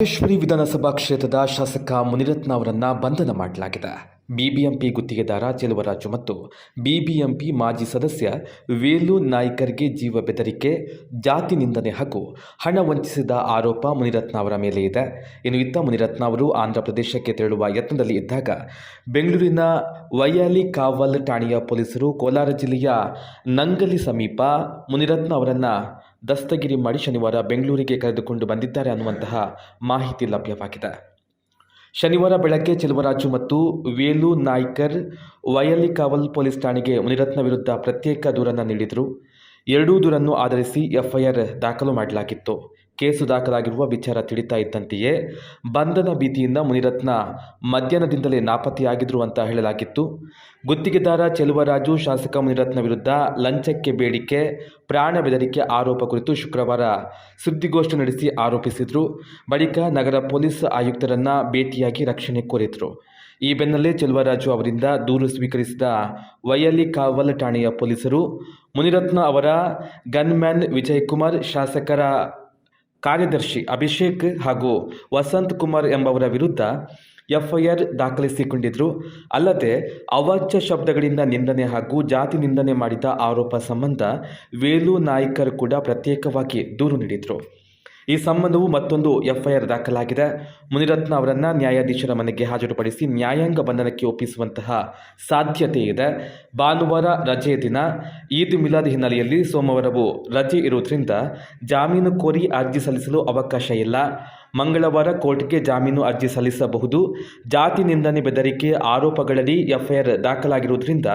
ಮಹೇಶ್ವರಿ ವಿಧಾನಸಭಾ ಕ್ಷೇತ್ರದ ಶಾಸಕ ಮುನಿರತ್ನ ಅವರನ್ನ ಬಂಧನ ಮಾಡಲಾಗಿದೆ. ಬಿಬಿಎಂಪಿ ಗುತ್ತಿಗೆದಾರ ಚೆಲುವರಾಜು ಮತ್ತು ಬಿಬಿಎಂಪಿ ಮಾಜಿ ಸದಸ್ಯ ವೇಲು ನಾಯ್ಕರ್ಗೆ ಜೀವ ಬೆದರಿಕೆ, ಜಾತಿ ನಿಂದನೆ ಹಾಗೂ ಹಣ ವಂಚಿಸಿದ ಆರೋಪ ಮುನಿರತ್ನ ಅವರ ಮೇಲೆ ಇದೆ. ಇನ್ನು ಇತ್ತ ಮುನಿರತ್ನ ಅವರು ಆಂಧ್ರ ಪ್ರದೇಶಕ್ಕೆ ತೆರಳುವ ಯತ್ನದಲ್ಲಿ ಇದ್ದಾಗ ಬೆಂಗಳೂರಿನ ವಯಾಲಿ ಕಾವಲ್ ಠಾಣೆಯ ಪೊಲೀಸರು ಕೋಲಾರ ಜಿಲ್ಲೆಯ ನಂಗಲಿ ಸಮೀಪ ಮುನಿರತ್ನ ಅವರನ್ನ ದಸ್ತಗಿರಿ ಮಾಡಿ ಶನಿವಾರ ಬೆಂಗಳೂರಿಗೆ ಕರೆದುಕೊಂಡು ಬಂದಿದ್ದಾರೆ ಅನ್ನುವಂತಹ ಮಾಹಿತಿ ಲಭ್ಯವಾಗಿದೆ. ಶನಿವಾರ ಬೆಳಗ್ಗೆ ಚೆಲುವರಾಜು ಮತ್ತು ವೇಲು ನಾಯ್ಕರ್ ವಯಲಿ ಕಾವಲ್ ಪೊಲೀಸ್ ಠಾಣೆಗೆ ಮುನಿರತ್ನ ವಿರುದ್ಧ ಪ್ರತ್ಯೇಕ ದೂರನ್ನು ನೀಡಿದರು. ಎರಡೂ ದೂರನ್ನು ಆಧರಿಸಿ ಎಫ್ಐಆರ್ ದಾಖಲು ಮಾಡಲಾಗಿತ್ತು. ಕೇಸು ದಾಖಲಾಗಿರುವ ವಿಚಾರ ತಿಳಿತಾ ಇದ್ದಂತೆಯೇ ಬಂಧನ ಭೀತಿಯಿಂದ ಮುನಿರತ್ನ ಮಧ್ಯಾಹ್ನದಿಂದಲೇ ನಾಪತ್ತೆಯಾಗಿದ್ರು ಅಂತ ಹೇಳಲಾಗಿತ್ತು. ಗುತ್ತಿಗೆದಾರ ಚೆಲುವರಾಜು ಶಾಸಕ ಮುನಿರತ್ನ ವಿರುದ್ಧ ಲಂಚಕ್ಕೆ ಬೇಡಿಕೆ, ಪ್ರಾಣ ಬೆದರಿಕೆ ಆರೋಪ ಕುರಿತು ಶುಕ್ರವಾರ ಸುದ್ದಿಗೋಷ್ಠಿ ನಡೆಸಿ ಆರೋಪಿಸಿದ್ರು. ಬಳಿಕ ನಗರ ಪೊಲೀಸ್ ಆಯುಕ್ತರನ್ನ ಭೇಟಿಯಾಗಿ ರಕ್ಷಣೆ ಕೋರಿದ್ರು. ಈ ಬೆನ್ನಲ್ಲೇ ಚೆಲುವರಾಜು ಅವರಿಂದ ದೂರು ಸ್ವೀಕರಿಸಿದ ವಯಲಿ ಕಾವಲ್ ಠಾಣೆಯ ಪೊಲೀಸರು ಮುನಿರತ್ನ ಅವರ ಗನ್ಮ್ಯಾನ್ ವಿಜಯ್ ಕುಮಾರ್, ಶಾಸಕರ ಕಾರ್ಯದರ್ಶಿ ಅಭಿಷೇಕ್ ಹಾಗೂ ವಸಂತ್ ಕುಮಾರ್ ಎಂಬವರ ವಿರುದ್ಧ ಎಫ್ಐಆರ್ ದಾಖಲಿಸಿಕೊಂಡಿದ್ದರು ಅಲ್ಲದೆ ಅವಾಚ್ಯ ಶಬ್ದಗಳಿಂದ ನಿಂದನೆ ಹಾಗೂ ಜಾತಿ ನಿಂದನೆ ಮಾಡಿದ ಆರೋಪ ಸಂಬಂಧ ವೇಲು ನಾಯ್ಕರ್ ಕೂಡ ಪ್ರತ್ಯೇಕವಾಗಿ ದೂರು ನೀಡಿದರು. ಈ ಸಂಬಂಧವು ಮತ್ತೊಂದು ಎಫ್ಐಆರ್ ದಾಖಲಾಗಿದೆ. ಮುನಿರತ್ನ ಅವರನ್ನ ನ್ಯಾಯಾಧೀಶರ ಮನೆಗೆ ಹಾಜರುಪಡಿಸಿ ನ್ಯಾಯಾಂಗ ಬಂಧನಕ್ಕೆ ಒಪ್ಪಿಸುವಂತಹ ಸಾಧ್ಯತೆ ಇದೆ. ಭಾನುವಾರ ರಜೆಯ ದಿನ, ಈದ್ ಮಿಲಾದ್ ಹಿನ್ನೆಲೆಯಲ್ಲಿ ಸೋಮವಾರವೂ ರಜೆ ಇರುವುದರಿಂದ ಜಾಮೀನು ಕೋರಿ ಅರ್ಜಿ ಸಲ್ಲಿಸಲು ಅವಕಾಶ ಇಲ್ಲ. ಮಂಗಳವಾರ ಕೋರ್ಟ್ಗೆ ಜಾಮೀನು ಅರ್ಜಿ ಸಲ್ಲಿಸಬಹುದು. ಜಾತಿ ನಿಂದನೆ ಬೆದರಿಕೆ ಆರೋಪಗಳಲ್ಲಿ ಎಫ್ಐಆರ್ ದಾಖಲಾಗಿರುವುದರಿಂದ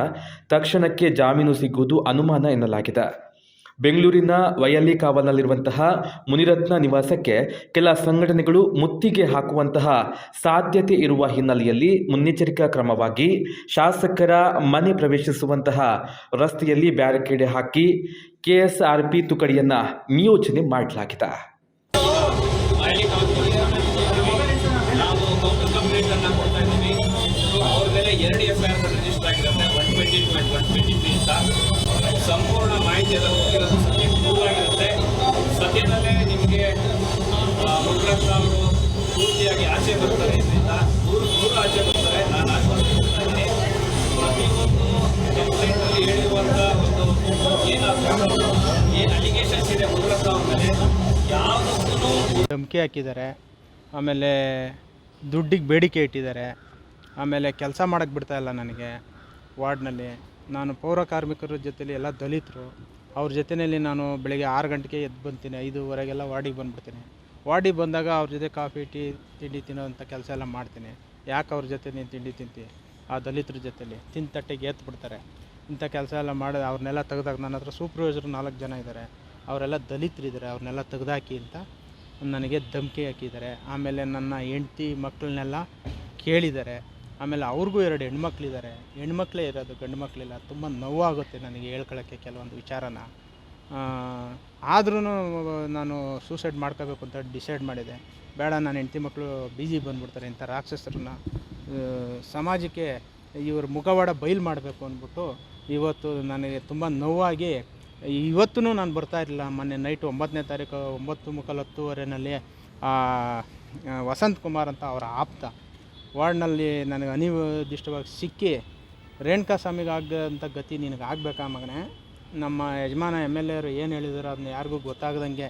ತಕ್ಷಣಕ್ಕೆ ಜಾಮೀನು ಸಿಗುವುದು ಅನುಮಾನ ಎನ್ನಲಾಗಿದೆ. ಬೆಂಗಳೂರಿನ ವಯಲಿ ಕಾವಲ್ನಲ್ಲಿರುವಂತಹ ಮುನಿರತ್ನ ನಿವಾಸಕ್ಕೆ ಕೆಲ ಸಂಘಟನೆಗಳು ಮುತ್ತಿಗೆ ಹಾಕುವಂತಹ ಸಾಧ್ಯತೆ ಇರುವ ಹಿನ್ನೆಲೆಯಲ್ಲಿ ಮುನ್ನೆಚ್ಚರಿಕಾ ಕ್ರಮವಾಗಿ ಶಾಸಕರ ಮನೆ ಪ್ರವೇಶಿಸುವಂತಹ ರಸ್ತೆಯಲ್ಲಿ ಬ್ಯಾರಿಕೇಡ್ ಹಾಕಿ ಕೆಎಸ್ಆರ್ಪಿ ತುಕಡಿಯನ್ನು ನಿಯೋಜನೆ ಮಾಡಲಾಗಿದೆ. ಎರಡು ಎಫ್ ಐ ಆರ್ ರಿಜಿಸ್ಟರ್ ಆಗಿರುತ್ತೆ one twenty two one twenty three ಸಂಪೂರ್ಣ ಮಾಹಿತಿ ಎಲ್ಲ ಹೋಗಿರೋದು ಸತ್ಯ ದೂರಾಗಿರುತ್ತೆ ಸದ್ಯದಲ್ಲೇ ನಿಮಗೆ ಮುಖ್ಯರತ್ನ ಅವರು ಪೂರ್ತಿಯಾಗಿ ಆಚೆ ಬರ್ತಾರೆ ಇದರಿಂದ ದೂರ ದೂರ ಆಚೆ ಬರ್ತಾರೆ. ನಾನು ಆಶ್ವಾಸಿಸ್ತಾ ಇದ್ದೀನಿ ಪ್ರತಿಯೊಂದು ಕಂಪ್ಲೇಂಟಲ್ಲಿ ಹೇಳಿರುವಂಥ ಒಂದು ಏನಾದ್ರು ಏನು ಅಲಿಗೇಷನ್ಸ್ ಇದೆ ಮುಖ್ಯರತ್ನ ಅವ್ರ ಮೇಲೆ. ಯಾವುದಕ್ಕೂ ಧಮಕಿ ಹಾಕಿದ್ದಾರೆ. ಆಮೇಲೆ ದುಡ್ಡಿಗೆ ಬೇಡಿಕೆ ಇಟ್ಟಿದ್ದಾರೆ. ಆಮೇಲೆ ಕೆಲಸ ಮಾಡೋಕ್ಕೆ ಬಿಡ್ತಾಯಿಲ್ಲ ನನಗೆ ವಾರ್ಡ್ನಲ್ಲಿ. ನಾನು ಪೌರ ಕಾರ್ಮಿಕರ ಜೊತೆಲಿ ಎಲ್ಲ ದಲಿತರು, ಅವ್ರ ಜೊತೆಯಲ್ಲಿ ನಾನು ಬೆಳಗ್ಗೆ ಆರು ಗಂಟೆಗೆ ಎದ್ದು ಬಂತೀನಿ, ಐದೂವರೆಗೆಲ್ಲ ವಾರ್ಡಿಗೆ ಬಂದ್ಬಿಡ್ತೀನಿ. ವಾರ್ಡಿಗೆ ಬಂದಾಗ ಅವ್ರ ಜೊತೆ ಕಾಫಿ, ಟೀ, ತಿಂಡಿ ತಿನ್ನೋವಂಥ ಕೆಲಸ ಎಲ್ಲ ಮಾಡ್ತೀನಿ. ಯಾಕೆ ಅವ್ರ ಜೊತೆ ನೀನು ತಿಂಡಿ ತಿಂತಿ? ಆ ದಲಿತರ ಜೊತೆಲಿ ತಿಂದ ತಟ್ಟೆಗೆ ಎತ್ತು ಬಿಡ್ತಾರೆ. ಇಂಥ ಕೆಲಸ ಎಲ್ಲ ಮಾಡಿ ಅವ್ರನ್ನೆಲ್ಲ ತೆಗ್ದಾಗ ನನ್ನ ಹತ್ರ ಸೂಪರ್ವೈಸರ್ ನಾಲ್ಕು ಜನ ಇದ್ದಾರೆ. ಅವರೆಲ್ಲ ದಲಿತರಿದ್ದಾರೆ ಅವ್ರನ್ನೆಲ್ಲ ತೆಗ್ದಾಕಿ ಅಂತ ನನಗೆ ಧಮಕಿ ಹಾಕಿದ್ದಾರೆ. ಆಮೇಲೆ ನನ್ನ ಹೆಂಡ್ತಿ ಮಕ್ಕಳನ್ನೆಲ್ಲ ಕೇಳಿದ್ದಾರೆ. ಆಮೇಲೆ ಅವ್ರಿಗೂ ಎರಡು ಹೆಣ್ಮಕ್ಳಿದ್ದಾರೆ. ಹೆಣ್ಮಕ್ಳೇ ಇರೋದು ಗಂಡು ಮಕ್ಕಳಿಲ್ಲ ತುಂಬ ನೋವಾಗುತ್ತೆ ನನಗೆ ಹೇಳ್ಕೊಳ್ಳೋಕ್ಕೆ ಕೆಲವೊಂದು ವಿಚಾರನ. ಆದ್ರೂ ನಾನು ಸೂಸೈಡ್ ಮಾಡ್ಕೋಬೇಕು ಅಂತ ಡಿಸೈಡ್ ಮಾಡಿದೆ. ಬೇಡ ನನ್ನ ಹೆಂಡ್ತಿ ಮಕ್ಕಳು ಬೀಜಿ ಬಂದ್ಬಿಡ್ತಾರೆ ಇಂಥ ರಾಕ್ಷಸರನ್ನ. ಸಮಾಜಕ್ಕೆ ಇವ್ರ ಮುಖವಾಡ ಬಯಲು ಮಾಡಬೇಕು ಅಂದ್ಬಿಟ್ಟು ಇವತ್ತು ನನಗೆ ತುಂಬ ನೋವಾಗಿ ಇವತ್ತೂ ನಾನು ಬರ್ತಾ ಇರಲಿಲ್ಲ. ಮೊನ್ನೆ ನೈಟ್ ಒಂಬತ್ತನೇ ತಾರೀಕು, ಒಂಬತ್ತು ಮುಕ್ಕಾಲು ಹತ್ತುವರೆನಲ್ಲಿ ವಸಂತ್ ಕುಮಾರ್ ಅಂತ ಅವರ ಆಪ್ತ ವಾರ್ಡ್ನಲ್ಲಿ ನನಗೆ ಅನಿರ್ದಿಷ್ಟವಾಗಿ ಸಿಕ್ಕಿ ರೇಣುಕಾ ಸ್ವಾಮಿಗೆ ಆಗಂಥ ಗತಿ ನಿನಗೆ ಆಗಬೇಕಾ ಮಗನೇ? ನಮ್ಮ ಯಜಮಾನ ಎಂ ಎಲ್ ಎರು ಏನು ಹೇಳಿದಾರೋ ಅದನ್ನ ಯಾರಿಗೂ ಗೊತ್ತಾಗದಂಗೆ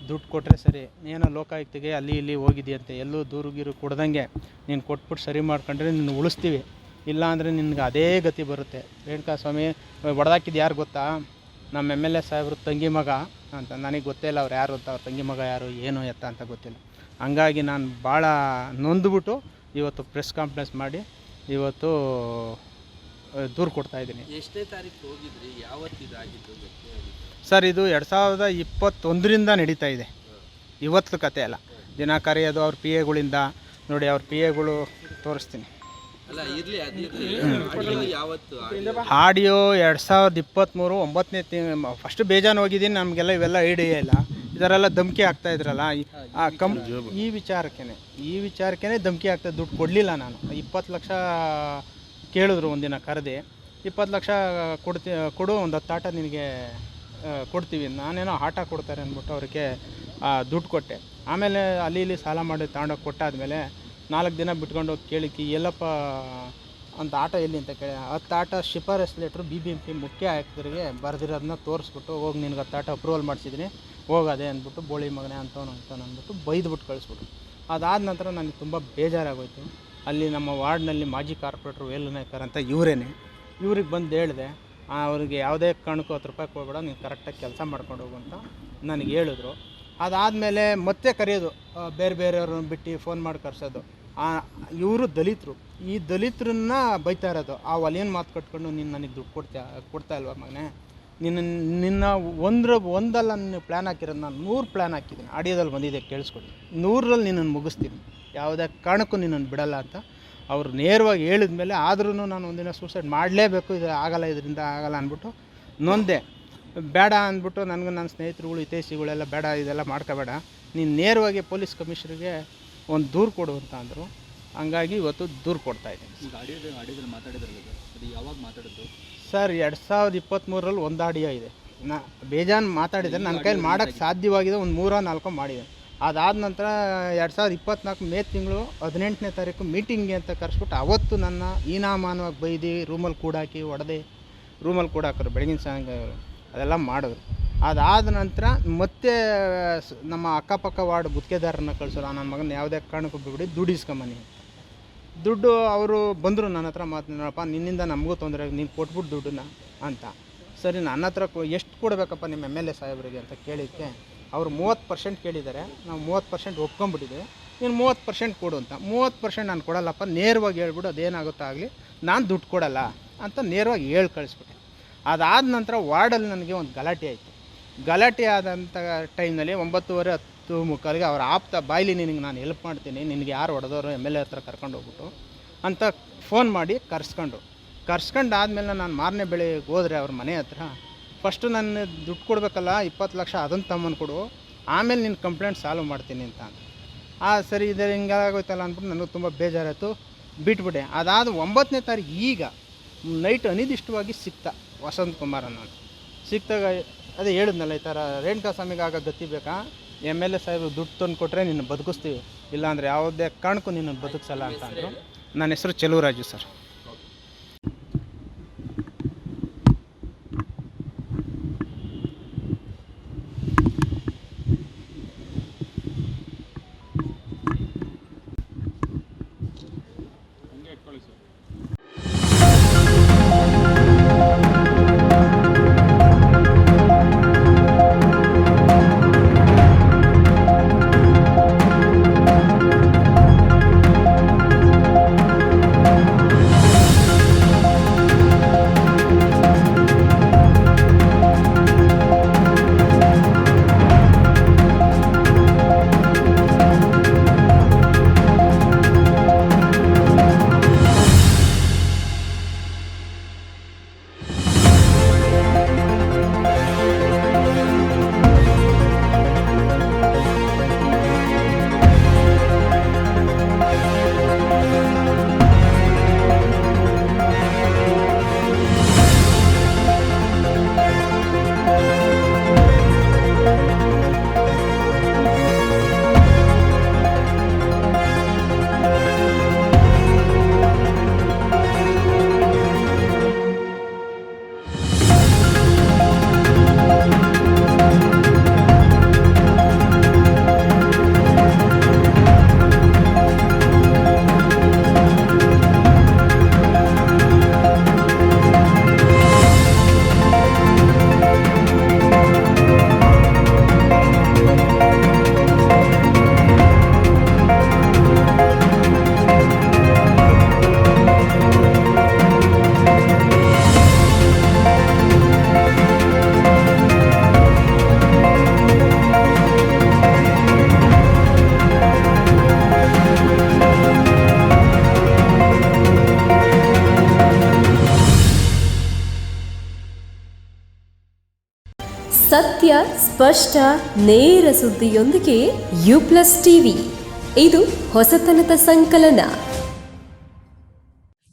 ದುಡ್ಡು ಕೊಟ್ಟರೆ ಸರಿ. ಏನೋ ಲೋಕಾಯುಕ್ತಿಗೆ ಅಲ್ಲಿ ಇಲ್ಲಿ ಹೋಗಿದೆಯಂತೆ ಎಲ್ಲೂ ದೂರು ಗೀರು ಕೊಡ್ದಂಗೆ ನೀನು ಕೊಟ್ಬಿಟ್ಟು ಸರಿ ಮಾಡ್ಕೊಂಡ್ರೆ ನಿನ್ನ ಉಳಿಸ್ತೀವಿ. ಇಲ್ಲಾಂದರೆ ನಿನಗೆ ಅದೇ ಗತಿ ಬರುತ್ತೆ. ರೇಣುಕಾ ಸ್ವಾಮಿ ಹೊಡೆದಾಕಿದ್ದು ಯಾರು ಗೊತ್ತಾ? ನಮ್ಮ ಎಂ ಎಲ್ ಎ ಸಾಹೇಬ್ರು ತಂಗಿ ಮಗ ಅಂತ. ನನಗೆ ಗೊತ್ತೇ ಇಲ್ಲ ಅವ್ರು ಯಾರು ಅಂತ. ಅವ್ರ ತಂಗಿ ಮಗ ಯಾರು, ಏನು ಎತ್ತ ಅಂತ ಗೊತ್ತಿಲ್ಲ. ಹಂಗಾಗಿ ನಾನು ಭಾಳ ನೊಂದ್ಬಿಟ್ಟು ಇವತ್ತು ಪ್ರೆಸ್ ಕಾನ್ಫರೆನ್ಸ್ ಮಾಡಿ ಇವತ್ತು ದೂರು ಕೊಡ್ತಾ ಇದ್ದೀನಿ. ಎಷ್ಟೇ ತಾರೀಕು ಹೋಗಿದ್ರಿ ಯಾವತ್ತು ಇದಾಗಿದ್ದು ಗಟ್ಟಿಯಾಗಿ ಸರ್ ಇದು ಎರಡು ಸಾವಿರದ ಇಪ್ಪತ್ತೊಂದರಿಂದ ನಡೀತಾ ಇದೆ. ಇವತ್ತು ಕತೆ ಅಲ್ಲ. ದಿನ ಕರೆಯೋದು ಅವ್ರ ಪಿ ಎಗಳಿಂದ ನೋಡಿ ಅವ್ರ ಪಿ ಎಗಳು ತೋರಿಸ್ತೀನಿ. ಅಲ್ಲ ಇರ್ಲಿ ಅದಿರ್ಲಿ ಆಡಿಯೋ ಆಡಿಯೋ? ಆಡಿಯೋ ಎರಡು ಸಾವಿರದ ಇಪ್ಪತ್ತ್ಮೂರು ಒಂಬತ್ತನೇ ತಿಂಗ್ ಫಸ್ಟ್ ಬೇಜಾನು ಹೋಗಿದ್ದೀನಿ ನಮಗೆಲ್ಲ ಇವೆಲ್ಲ ಐಡಿಯಾ ಇಲ್ಲ. ಇದರೆಲ್ಲ ಧಮಕಿ ಆಗ್ತಾ ಇದ್ರಲ್ಲ ಈ- ಆ ಕಂ ಈ ವಿಚಾರಕ್ಕೇನೆ ಈ ವಿಚಾರಕ್ಕೇನೆ ಧಮಕಿ ಆಗ್ತಾ ದುಡ್ಡು ಕೊಡಲಿಲ್ಲ ನಾನು. ಇಪ್ಪತ್ತು ಲಕ್ಷ ಕೇಳಿದ್ರು ಒಂದಿನ ಕರೆದು. ಇಪ್ಪತ್ತು ಲಕ್ಷ ಕೊಡ್ತಿ ಕೊಡು ಒಂದು ಹತ್ತು ಆಟ ನಿನಗೆ ಕೊಡ್ತೀವಿ. ನಾನೇನೋ ಆಟ ಕೊಡ್ತಾರೆ ಅಂದ್ಬಿಟ್ಟು ಅವ್ರಿಗೆ ದುಡ್ಡು ಕೊಟ್ಟೆ. ಆಮೇಲೆ ಅಲ್ಲಿ ಇಲ್ಲಿ ಸಾಲ ಮಾಡಿ ತಗೊಂಡೋಗಿ ಕೊಟ್ಟಾದಮೇಲೆ ನಾಲ್ಕು ದಿನ ಬಿಟ್ಕೊಂಡು ಹೋಗಿ ಕೇಳಿಕ್ಕೆ ಎಲ್ಲಪ್ಪ ಅಂತ ಆಟ ಎಲ್ಲಿ ಅಂತ ಕೇಳಿ ಹತ್ತು ಆಟ ಶಿಫಾರಸ್ letter B B M P ಮುಖ್ಯ ಆಯುಕ್ತರಿಗೆ ಬರೆದಿರೋದನ್ನ ತೋರಿಸ್ಬಿಟ್ಟು ಹೋಗಿ ನಿನ್ಗೆ ಹತ್ತು ಆಟ ಅಪ್ರೂವಲ್ ಮಾಡಿಸಿದ್ದೀನಿ. ಹೋಗದೆ ಅಂದ್ಬಿಟ್ಟು ಬೋಳಿ ಮಗನೇ ಅಂತವನು ಅಂತವನು ಅಂದ್ಬಿಟ್ಟು ಬೈದ್ಬಿಟ್ಟು ಕಳಿಸ್ಬಿಟ್ರು. ಅದಾದ ನಂತರ ನನಗೆ ತುಂಬ ಬೇಜಾರಾಗೋಯ್ತು. ಅಲ್ಲಿ ನಮ್ಮ ವಾರ್ಡ್ನಲ್ಲಿ ಮಾಜಿ ಕಾರ್ಪೊರೇಟ್ರು ವೇಲು ನಾಯ್ಕರ್ ಅಂತ ಇವರೇನೆ. ಇವ್ರಿಗೆ ಬಂದು ಹೇಳಿದೆ ಅವ್ರಿಗೆ ಯಾವುದೇ ಕಾರಣಕ್ಕೂ ಹತ್ತು ರೂಪಾಯಿ ಕೊಡಬೇಡ, ನೀನು ಕರೆಕ್ಟಾಗಿ ಕೆಲಸ ಮಾಡ್ಕೊಂಡು ಹೋಗು ಅಂತ ನನಗೆ ಹೇಳಿದ್ರು. ಅದಾದಮೇಲೆ ಮತ್ತೆ ಕರೆಯೋದು ಬೇರೆ ಬೇರೆಯವ್ರನ್ನ ಬಿಟ್ಟು ಫೋನ್ ಮಾಡಿ ಕರೆಸೋದು. ಇವರು ದಲಿತರು. ಈ ದಲಿತರನ್ನ ಬೈತಾ ಇರೋದು, ಆ ಒಲೆಯನ್ನು ಮಾತು ಕಟ್ಕೊಂಡು ನೀನು ನನಗೆ ದುಡ್ಡು ಕೊಡ್ತೀಯ, ಕೊಡ್ತಾ ಇಲ್ವಾ ಮಗನೇ? ನಿನ್ನ ನಿನ್ನ ಒಂದ್ರ ಒಂದಲ್ಲ ನೀನು ಪ್ಲ್ಯಾನ್ ಹಾಕಿರೋದು, ನಾನು ನೂರು ಪ್ಲ್ಯಾನ್ ಹಾಕಿದ್ದೀನಿ. ಆಡಿಯೋದಲ್ಲಿ ಬಂದಿದೆ, ಕೇಳಿಸ್ಕೊಳ್ಳಿ. ನೂರರಲ್ಲಿ ನಿನ್ನನ್ನು ಮುಗಿಸ್ತೀನಿ. ಯಾವುದೇ ಕಾರಣಕ್ಕೂ ನಿನ್ನನ್ನು ಬಿಡಲ್ಲ ಅಂತ ಅವ್ರು ನೇರವಾಗಿ ಹೇಳಿದ ಮೇಲೆ ಆದ್ರೂ ನಾನು ಒಂದಿನ ಸೂಸೈಡ್ ಮಾಡಲೇಬೇಕು, ಇದು ಆಗಲ್ಲ, ಇದರಿಂದ ಆಗಲ್ಲ ಅಂದ್ಬಿಟ್ಟು ನೊಂದೆ. ಬೇಡ ಅಂದ್ಬಿಟ್ಟು ನನಗೆ ನನ್ನ ಸ್ನೇಹಿತರುಗಳು ಹಿತೈಷಿಗಳೆಲ್ಲ ಬೇಡ, ಇದೆಲ್ಲ ಮಾಡ್ಕೋಬೇಡ. ನೀನು ನೇರವಾಗಿ ಪೊಲೀಸ್ ಕಮಿಷನರ್ಗೆ ಒಂದು ದೂರು ಕೊಡು ಅಂತ ಅಂದರು. ಹಂಗಾಗಿ ಇವತ್ತು ದೂರು ಕೊಡ್ತಾ ಇದ್ದೀನಿ. ಸರ್ ಅದು ಯಾವಾಗ ಮಾತಾಡಿದ್ದು? ಸರ್ ಎರಡು ಸಾವಿರದ ಇಪ್ಪತ್ತ್ಮೂರರಲ್ಲಿ ಒಂದು ಆಡಿಯೋ ಇದೆ. ನಾ ಬೇಜಾನ್ ಮಾತಾಡಿದರೆ ನನ್ನ ಕೈಲಿ ಮಾಡೋಕ್ಕೆ ಸಾಧ್ಯವಾಗಿದೆ. ಒಂದು ಮೂರೋ ನಾಲ್ಕೋ ಮಾಡಿದೆ. ಅದಾದ ನಂತರ ಎರಡು ಸಾವಿರದ ಇಪ್ಪತ್ನಾಲ್ಕು ಮೇ ತಿಂಗಳು ಹದಿನೆಂಟನೇ ತಾರೀಕು ಮೀಟಿಂಗ್ಗೆ ಅಂತ ಕರೆಸ್ಬಿಟ್ಟು ಅವತ್ತು ನನ್ನ ಹೀನಾಮಾನವಾಗಿ ಬೈದು ರೂಮಲ್ಲಿ ಕೂಡಾಕಿ ಒಡೆದೆ ರೂಮಲ್ಲಿ ಕೂಡಾಕರು ಬೆಳಗಿನ ಸಾಯಂಕಾಲವರು ಅದೆಲ್ಲ ಮಾಡಿದ್ರು. ಅದಾದ ನಂತರ ಮತ್ತೆ ನಮ್ಮ ಅಕ್ಕಪಕ್ಕ ವಾರ್ಡ್ ಗುತ್ತಿಗೆದಾರನ್ನ ಕಳಿಸೋರು ನನ್ನ ಮಗನ ಯಾವುದೇ ಕಾರಣಕ್ಕೂ ಬಿಡಿ ದುಡಿಸ್ಕೊಂಬನಿ ದುಡ್ಡು ಅವರು ಬಂದರು ನನ್ನ ಹತ್ರ ಮಾತನಾಡಪ್ಪ ನಿನ್ನಿಂದ ನಮಗೂ ತೊಂದರೆ ನೀನು ಕೊಟ್ಬಿಟ್ಟು ದುಡ್ಡನ್ನ ಅಂತ. ಸರಿ, ನನ್ನ ಹತ್ರ ಎಷ್ಟು ಕೊಡಬೇಕಪ್ಪ ನಿಮ್ಮ ಎಂ ಎಲ್ ಎ ಸಾಹೇಬರಿಗೆ ಅಂತ ಕೇಳಿದ್ದೆ ಅವರು ಮೂವತ್ತು ಪರ್ಸೆಂಟ್ ಕೇಳಿದ್ದಾರೆ, ನಾವು ಮೂವತ್ತು ಪರ್ಸೆಂಟ್ ಒಪ್ಕೊಂಬಿಟ್ಟಿದ್ದೀವಿ, ನೀನು ಮೂವತ್ತು ಪರ್ಸೆಂಟ್ ಕೊಡು ಅಂತ. ಮೂವತ್ತು ಪರ್ಸೆಂಟ್ ನಾನು ಕೊಡಲ್ಲಪ್ಪ, ನೇರವಾಗಿ ಹೇಳ್ಬಿಡು, ಅದೇನಾಗುತ್ತೋ ಆಗಲಿ, ನಾನು ದುಡ್ಡು ಕೊಡಲ್ಲ ಅಂತ ನೇರವಾಗಿ ಹೇಳಿ ಕಳಿಸ್ಬಿಟ್ಟೆ. ಅದಾದ ನಂತರ ವಾರ್ಡಲ್ಲಿ ನನಗೆ ಒಂದು ಗಲಾಟೆ ಆಯಿತು. ಗಲಾಟೆ ಆದಂಥ ಟೈಮ್ನಲ್ಲಿ ಒಂಬತ್ತುವರೆ ಹತ್ತು ಮುಕ್ಕಾಲಿಗೆ ಅವ್ರ ಆಪ್ತ ಬಾಯ್ಲಿ ನಿನಗೆ ನಾನು ಹೆಲ್ಪ್ ಮಾಡ್ತೀನಿ, ನಿನಗೆ ಯಾರು ಹೊಡೆದವರು ಎಂ ಎಲ್ ಎ ಹತ್ರ ಕರ್ಕೊಂಡು ಹೋಗ್ಬಿಟ್ಟು ಅಂತ ಫೋನ್ ಮಾಡಿ ಕರ್ಸ್ಕೊಂಡು ಕರ್ಸ್ಕೊಂಡು ಆದಮೇಲೆ ನಾನು ಮಾರನೇ ಬೆಳೆಗೆ ಹೋದ್ರೆ ಅವ್ರ ಮನೆ ಹತ್ರ ಫಸ್ಟು ನನ್ನ ದುಡ್ಡು ಕೊಡಬೇಕಲ್ಲ, ಇಪ್ಪತ್ತು ಲಕ್ಷ ಅದನ್ನು ತಮ್ಮನ್ನು ಕೊಡು, ಆಮೇಲೆ ನಿನ್ನ ಕಂಪ್ಲೇಂಟ್ ಸಾಲ್ವ್ ಮಾಡ್ತೀನಿ ಅಂತ ಆ, ಸರಿ ಇದು ಹಿಂಗಾಗೋಯ್ತಲ್ಲ ಅಂದ್ಬಿಟ್ಟು ನನಗೆ ತುಂಬ ಬೇಜಾರಾಯಿತು, ಬಿಟ್ಬಿಟ್ಟೆ. ಅದಾದ ಒಂಬತ್ತನೇ ತಾರೀಕು ಈಗ ನೈಟ್ ಅನಿರ್ದಿಷ್ಟವಾಗಿ ಸಿಕ್ತ ವಸಂತ್ ಕುಮಾರ್ ಅನ್ನೋನು ಸಿಕ್ತಾಗ ಅದೇ ಹೇಳಿದ್ನಲ್ಲ ಈ ಥರ, ರೇಣುಕಾ ಸ್ವಾಮಿಗೆ ಆಗ ಗತಿ ಬೇಕಾ? ಎಂ ಎಲ್ ಎ ಸಾಹೇಬರು ದುಡ್ಡು ತಂದು ಕೊಟ್ಟರೆ ನಿನ್ನ ಬದುಕಿಸ್ತೀವಿ. ಇಲ್ಲಾಂದರೆ ಯಾವುದೇ ಕಾರಣಕ್ಕೂ ನಿನ್ನ ಬದುಕಿಸಲ್ಲ ಅಂತ ಅಂದರು. ನನ್ನ ಹೆಸರು ಚೆಲುವರಾಜು ಸರ್. ಸ್ಪಷ್ಟ ನೇರ ಸುದ್ದಿಯೊಂದಿಗೆ ಯು ಪ್ಲಸ್ ಟಿವಿ ಇದು ಹೊಸತನದ ಸಂಕಲನ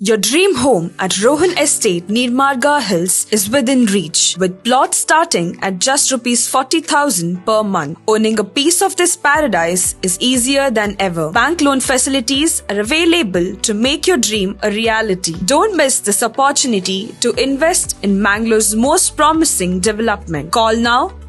Your dream home at Rohan Estate near Marga Hills is within reach with plots starting at just rupees 40,000 per month. Owning a piece of this paradise is easier than ever. Bank loan facilities are available to make your dream a reality. Don't miss this opportunity to invest in Mangalore's most promising development. Call now